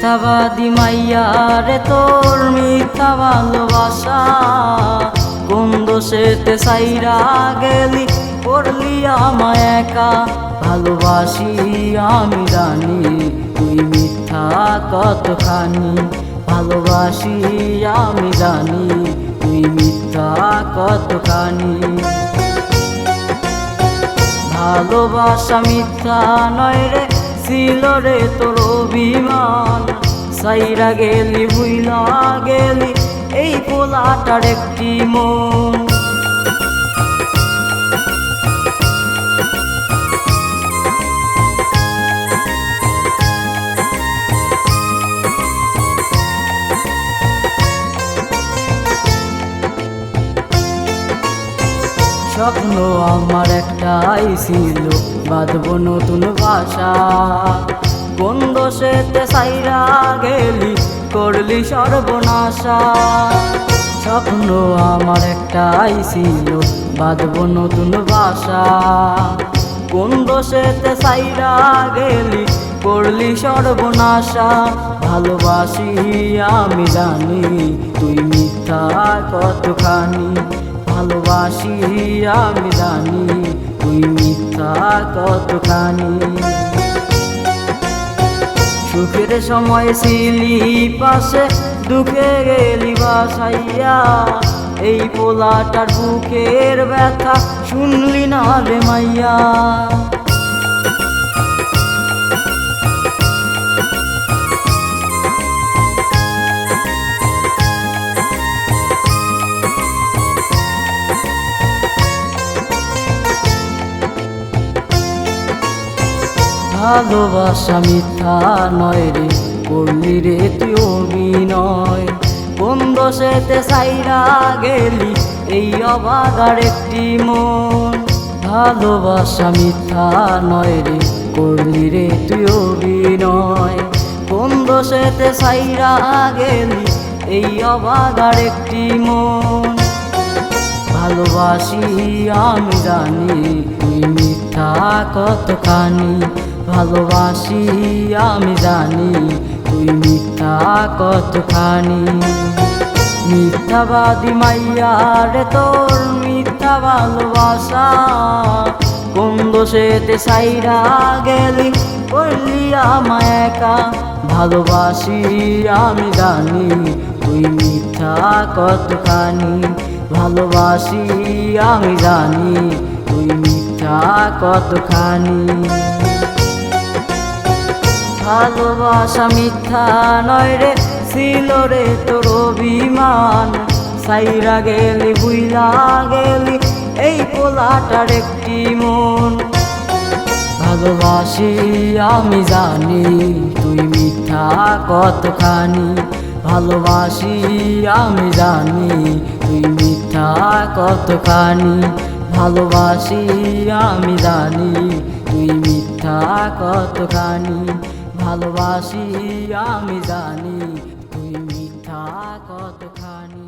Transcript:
মিথ্যাবাদী মাইয়া রে তোর মিথ্যা ভালোবাসা। কোন দোষেতে সাইরা গেলি পড়লি আমায় একা। ভালোবাসি আমি জানি, তুই মিথ্যা কতখানি। ভালোবাসি আমি জানি, তুই মিথ্যা কতখানি। ভালোবাসা মিথ্যা নয় রে ছিল রে তোর অভিমান? সাইরা গেলি বুইলা গেলি এই পোলাটার একটি মন। স্বপ্ন আমার একটাই ছিল, বাঁধব নতুন ভাষা। কোন দোষেতে সাইরা গেলি, করলি সর্বনাশা। স্বপ্ন আমার একটাই ছিল, বাঁধব নতুন ভাষা। কোন দোষেতে সাইরা গেলি, করলি সর্বনাশা। ভালোবাসি আমি জানি, তুই মিথ্যা কতখানি ভালোবাসি, আমি জানি তুই মিথ্যা কতখানি। সুখের সময় ছিলি পাশে, দুঃখে গেলি বাসাইয়া। এই পোলাটার বুকের ব্যথা শুনলি না রে মাইয়া। ভালোবাসা মিথ্যা নয় রে, করলি রে তুই অভিনয়। কোন দোষেতে সাইরা গেলি, এই অবাগার একটি মন। ভালোবাসা মিথ্যা নয় রে, করলি রে তুই অভিনয়। কোন দোষেতে সাইরা গেলি, এই অবাগার একটি মন। ভালোবাসি আমি জানি তুই মিথ্যা কতখানি ভালোবাসি, আমি জানি তুই মিথ্যা কতখানি। মিথ্যাবাদী মাইয়া রে তোর মিথ্যা ভালোবাসা। কোন দোষেতে সাইরা গেলি করলি আমায় একা। ভালোবাসি, আমি জানি তুই মিথ্যা কতখানি। ভালোবাসি, আমি জানি তুই মিথ্যা কতখানি। ভালোবাসা মিথ্যা নয় রে, ছিল রে তোর অভিমান। সাইরা গেলি, বুইলা গেলি, এই পোলাটার একটি মন। ভালোবাসি, আমি জানি তুই মিথ্যা কতখানি। ভালোবাসি, আমি জানি তুই মিথ্যা কতখানি। ভালোবাসি, আমি জানি তুই মিথ্যা কতখানি। ভালোবাসি আমি জানি তুই মিথ্যা কতখানি।